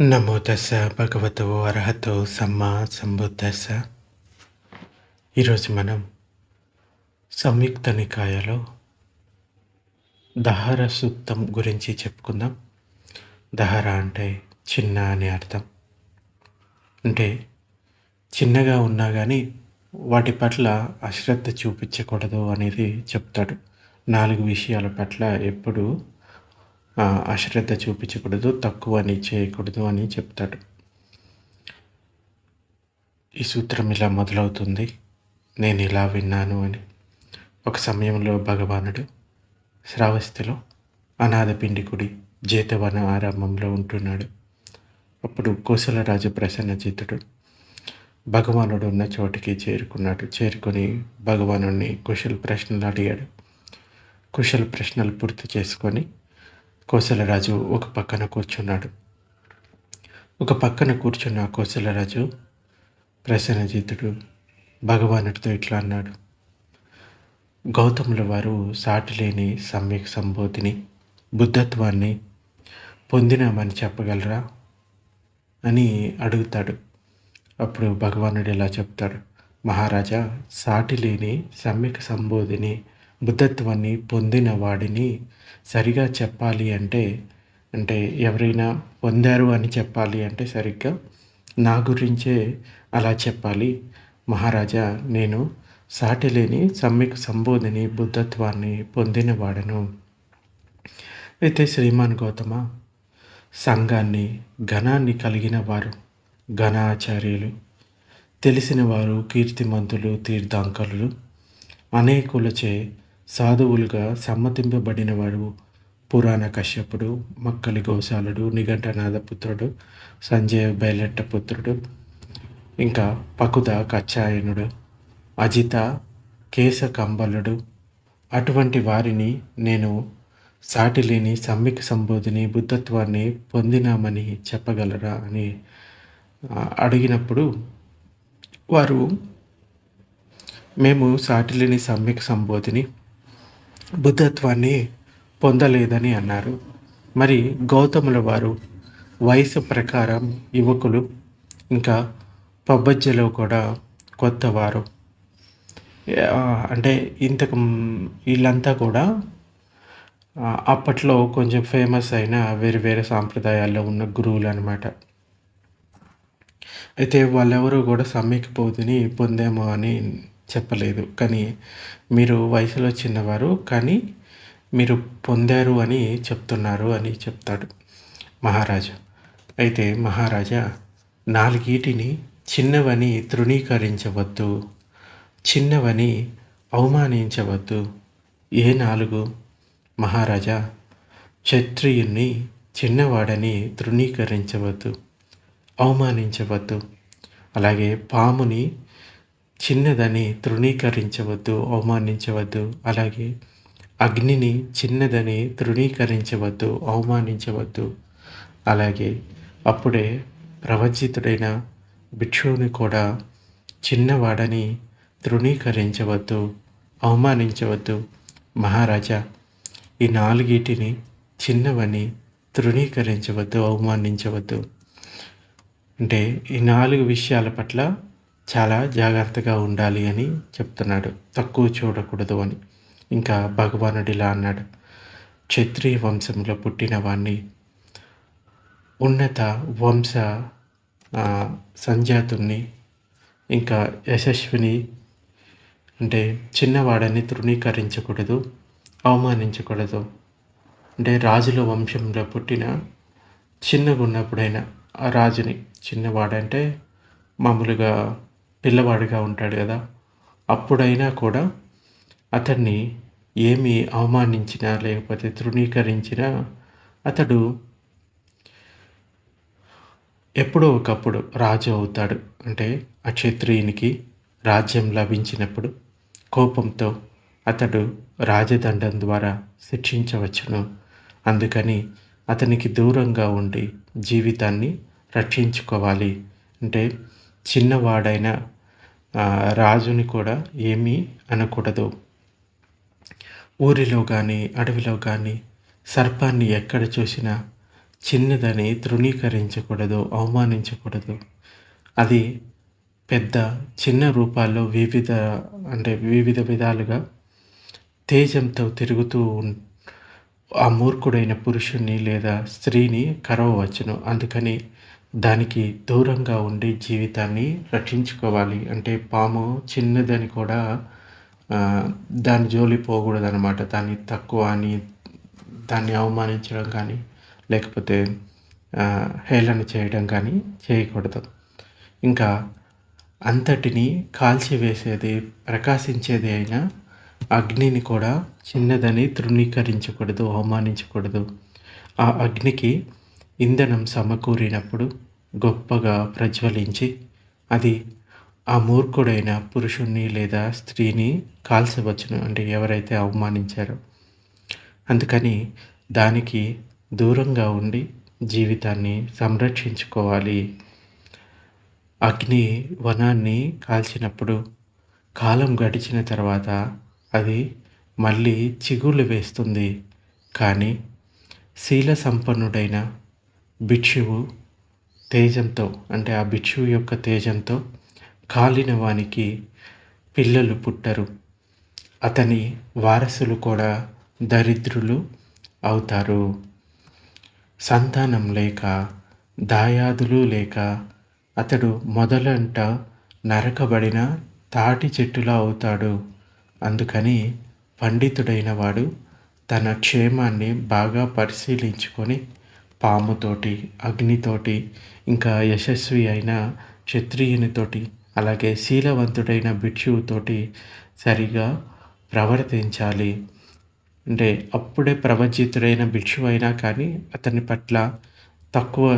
నమోదశ భగవతో అర్హతో సమ్మా సంబుద్ధస్స ఈరోజు మనం సంయుక్త నికాయలో దహర సూక్తం గురించి చెప్పుకుందాం. దహర అంటే చిన్న అని అర్థం. అంటే చిన్నగా ఉన్నా కానీ వాటి పట్ల అశ్రద్ధ చూపించకూడదు అనేది చెప్తాడు. నాలుగు విషయాల పట్ల ఎప్పుడు అశ్రద్ధ చూపించకూడదు తక్కువ అని చేయకూడదు అని చెప్తాడు. ఈ సూత్రం ఇలా మొదలవుతుంది. నేను ఇలా విన్నాను అని. ఒక సమయంలో భగవానుడు శ్రావస్తిలో అనాథ పిండికుడి జేతవన ఆరంభంలో ఉంటున్నాడు. అప్పుడు కోసలరాజు ప్రసన్నజితుడు భగవానుడు ఉన్న చోటికి చేరుకున్నాడు. చేరుకొని భగవానుడిని కుశల ప్రశ్నలు అడిగాడు. కుశల ప్రశ్నలు పూర్తి చేసుకొని కోసలరాజు ఒక పక్కన కూర్చున్నాడు. ఒక పక్కన కూర్చున్న కోసలరాజు ప్రసన్నజితుడు భగవానుడితో ఇట్లా అన్నాడు. గౌతముల వారు సాటిలేని సమ్యక్ సంబోధిని బుద్ధత్వాన్ని పొందినామని చెప్పగలరా? అని అడుగుతాడు. అప్పుడు భగవానుడు ఇలా చెప్తాడు. మహారాజా సాటిలేని సమ్యక్ సంబోధిని బుద్ధత్వాన్ని పొందిన వాడిని సరిగా చెప్పాలి అంటే అంటే ఎవరైనా పొందారు అని చెప్పాలి అంటే సరిగ్గా నా గురించే అలా చెప్పాలి. మహారాజా నేను సాటి లేని సమ్యక్ సంబోధిని బుద్ధత్వాన్ని పొందిన వాడను. అయితే శ్రీమాన్ గౌతమ సంఘాన్ని ఘనాన్ని కలిగిన వారు ఘనాచార్యులు తెలిసిన వారు కీర్తిమంతులు తీర్థాంకరులు అనేకులచే సాధువులుగా సమ్మతింపబడిన వారు పురాణ కశ్యపుడు మక్కలి గోశాలుడు నిఘంటనాథ పుత్రుడు సంజయ బైలెట్ట పుత్రుడు ఇంకా పకుద కచ్చాయనుడు అజిత కేశ కంబలుడు అటువంటి వారిని నేను సాటిలేని సమ్మిక సంబోధిని బుద్ధత్వాన్ని పొందినామని చెప్పగలరా అని అడిగినప్పుడు వారు మేము సాటిలేని సమ్యక్ సంబోధిని బుద్ధత్వాన్ని పొందలేదని అన్నారు. మరి గౌతముల వారు వయసు ప్రకారం యువకులు ఇంకా పబ్బజ్జలో కూడా కొత్తవారు. అంటే ఇంతకు వీళ్ళంతా కూడా అప్పట్లో కొంచెం ఫేమస్ అయిన వేరు వేరే సాంప్రదాయాల్లో ఉన్న గురువులు అనమాట అయితే వాళ్ళెవరూ కూడా సమ్యక్ బోధిని పొందేమో అని చెప్పలేదు. కానీ మీరు వయసులో చిన్నవారు కానీ మీరు పొందారు అని చెప్తున్నారు అని చెప్తాడు మహారాజా. అయితే మహారాజా నాలుగీటిని చిన్నవని తృణీకరించవద్దు చిన్నవని అవమానించవద్దు. ఏ నాలుగు? మహారాజా క్షత్రియుణ్ణి చిన్నవాడని తృణీకరించవద్దు అవమానించవద్దు. అలాగే పాముని చిన్నదని తృణీకరించవద్దు అవమానించవద్దు. అలాగే అగ్నిని చిన్నదని తృణీకరించవద్దు అవమానించవద్దు. అలాగే అప్పుడే ప్రవచితుడైన భిక్షువుని కూడా చిన్నవాడని తృణీకరించవద్దు అవమానించవద్దు. మహారాజా ఈ నాలుగిటిని చిన్నవని తృణీకరించవద్దు అవమానించవద్దు. అంటే ఈ నాలుగు విషయాల పట్ల చాలా జాగ్రత్తగా ఉండాలి అని చెప్తున్నాడు. తక్కువ చూడకూడదు అని. ఇంకా భగవానుడిలా అన్నాడు. క్షత్రియ వంశంలో పుట్టిన వాణ్ణి ఉన్నత వంశ సంజాతుని ఇంకా యశస్విని అంటే చిన్నవాడని తృణీకరించకూడదు అవమానించకూడదు. అంటే రాజుల వంశంలో పుట్టిన చిన్నగా ఉన్నప్పుడైనా ఆ రాజుని చిన్నవాడంటే మామూలుగా పిల్లవాడిగా ఉంటాడు కదా. అప్పుడైనా కూడా అతన్ని ఏమి అవమానించినా లేకపోతే తృణీకరించినా అతడు ఎప్పుడో ఒకప్పుడు రాజు అవుతాడు. అంటే ఆ క్షత్రియునికి రాజ్యం లభించినప్పుడు కోపంతో అతడు రాజదండం ద్వారా శిక్షించవచ్చును. అందుకని అతనికి దూరంగా ఉండి జీవితాన్ని రక్షించుకోవాలి. అంటే చిన్నవాడైనా రాజుని కూడా ఏమీ అనకూడదు. ఊరిలో కానీ అడవిలో కానీ సర్పాన్ని ఎక్కడ చూసినా చిన్నదని తృణీకరించకూడదు అవమానించకూడదు. అది పెద్ద చిన్న రూపాల్లో వివిధ అంటే వివిధ విధాలుగా తేజంతో తిరుగుతూ ఆ మూర్ఖుడైన పురుషుణ్ణి లేదా స్త్రీని కరవవచ్చును. అందుకని దానికి దూరంగా ఉండి జీవితాన్ని రక్షించుకోవాలి. అంటే పాము చిన్నదని కూడా దాని జోలి పోకూడదనమాట దాన్ని తక్కువ అని దాన్ని అవమానించడం కానీ లేకపోతే హేళన చేయడం కానీ చేయకూడదు. ఇంకా అంతటిని కాల్చివేసేది ప్రకాశించేది అయినా అగ్నిని కూడా చిన్నదని తృణీకరించకూడదు అవమానించకూడదు. ఆ అగ్నికి ఇంధనం సమకూరినప్పుడు గొప్పగా ప్రజ్వలించి అది ఆ మూర్ఖుడైన పురుషుణ్ణి లేదా స్త్రీని కాల్చవచ్చును అంటే ఎవరైతే అవమానించారో. అందుకని దానికి దూరంగా ఉండి జీవితాన్ని సంరక్షించుకోవాలి. అగ్ని వనాన్ని కాల్చినప్పుడు కాలం గడిచిన తర్వాత అది మళ్ళీ చిగుళ్ళు వేస్తుంది. కానీ శీల సంపన్నుడైన భిక్షువు తేజంతో అంటే ఆ భిక్షువు యొక్క తేజంతో కాలిన వానికి పిల్లలు పుట్టరు. అతని వారసులు కూడా దరిద్రులు అవుతారు. సంతానం లేక దాయాదులు లేక అతడు మొదలంట నరకబడిన తాటి చెట్టులా అవుతాడు. అందుకని పండితుడైన వాడు తన క్షేమాన్ని బాగా పరిశీలించుకొని పాముతోటి అగ్నితోటి ఇంకా యశస్వి అయిన క్షత్రియునితోటి అలాగే శీలవంతుడైన భిక్షువుతోటి సరిగా ప్రవర్తించాలి. అంటే అప్పుడే ప్రవచితుడైన భిక్షువు అయినా కానీ అతని పట్ల తక్కువ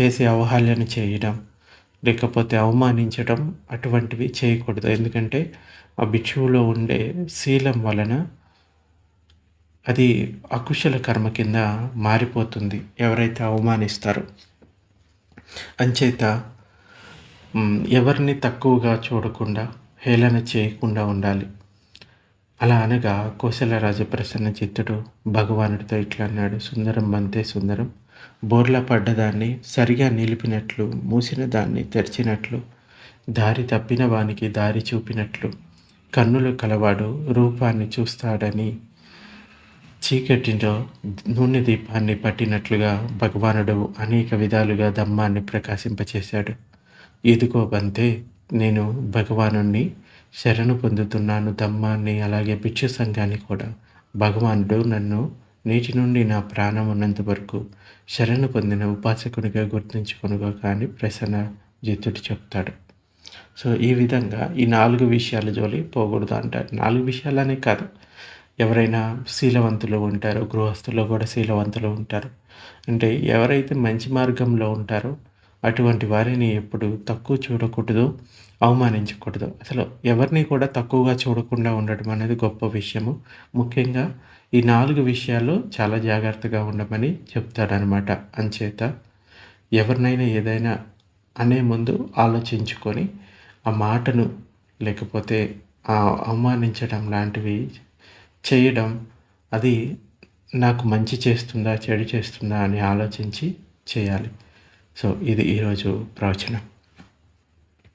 చేసే అవహాల్యను చేయడం లేకపోతే అవమానించడం అటువంటివి చేయకూడదు. ఎందుకంటే ఆ భిక్షువులో ఉండే శీలం వలన అది అకుశల కర్మ కింద మారిపోతుంది. ఎవరైతే అవమానిస్తారో అంచేత ఎవరిని తక్కువగా చూడకుండా హేళన చేయకుండా ఉండాలి. అలా అనగా కోశల రాజప్రసన్న చిత్తుడు భగవానుడితో ఇట్లా అన్నాడు. సుందరం అంతే సుందరం. బోర్లా పడ్డదాన్ని సరిగా నిలిపినట్లు మూసిన దాన్ని తెరిచినట్లు దారి తప్పిన వానికి దారి చూపినట్లు కన్నులు కలవాడు రూపాన్ని చూస్తాడని చీకటిలో నూనె దీపాన్ని పట్టినట్లుగా భగవానుడు అనేక విధాలుగా దమ్మాన్ని ప్రకాశింపచేశాడు. ఇదిగో బంతే నేను భగవాను శరణు పొందుతున్నాను దమ్మాన్ని అలాగే భిక్షు సంఘాన్ని కూడా. భగవానుడు నన్ను నీటి నుండి నా ప్రాణం ఉన్నంత వరకు శరణు పొందిన ఉపాసకునిగా గుర్తించుకునుగా కానీ ప్రసన్న జితుడు చెప్తాడు. సో ఈ విధంగా ఈ నాలుగు విషయాల జోలి పోకూడదు అంటారు. నాలుగు విషయాలనే కాదు. ఎవరైనా శీలవంతులు ఉంటారో గృహస్థుల్లో కూడా శీలవంతులు ఉంటారు. అంటే ఎవరైతే మంచి మార్గంలో ఉంటారో అటువంటి వారిని ఎప్పుడు తక్కువ చూడకూడదు అవమానించకూడదు. అసలు ఎవరిని కూడా తక్కువగా చూడకుండా ఉండడం అనేది గొప్ప విషయము. ముఖ్యంగా ఈ నాలుగు విషయాలు చాలా జాగ్రత్తగా ఉండమని చెప్తాడనమాట అంచేత ఎవరినైనా ఏదైనా అనే ముందు ఆలోచించుకొని ఆ మాటను లేకపోతే అవమానించడం లాంటివి చేయడం అది నాకు మంచి చేస్తుందా చెడు చేస్తుందా అని ఆలోచించి చేయాలి. సో ఇది ఈరోజు ప్రవచనం.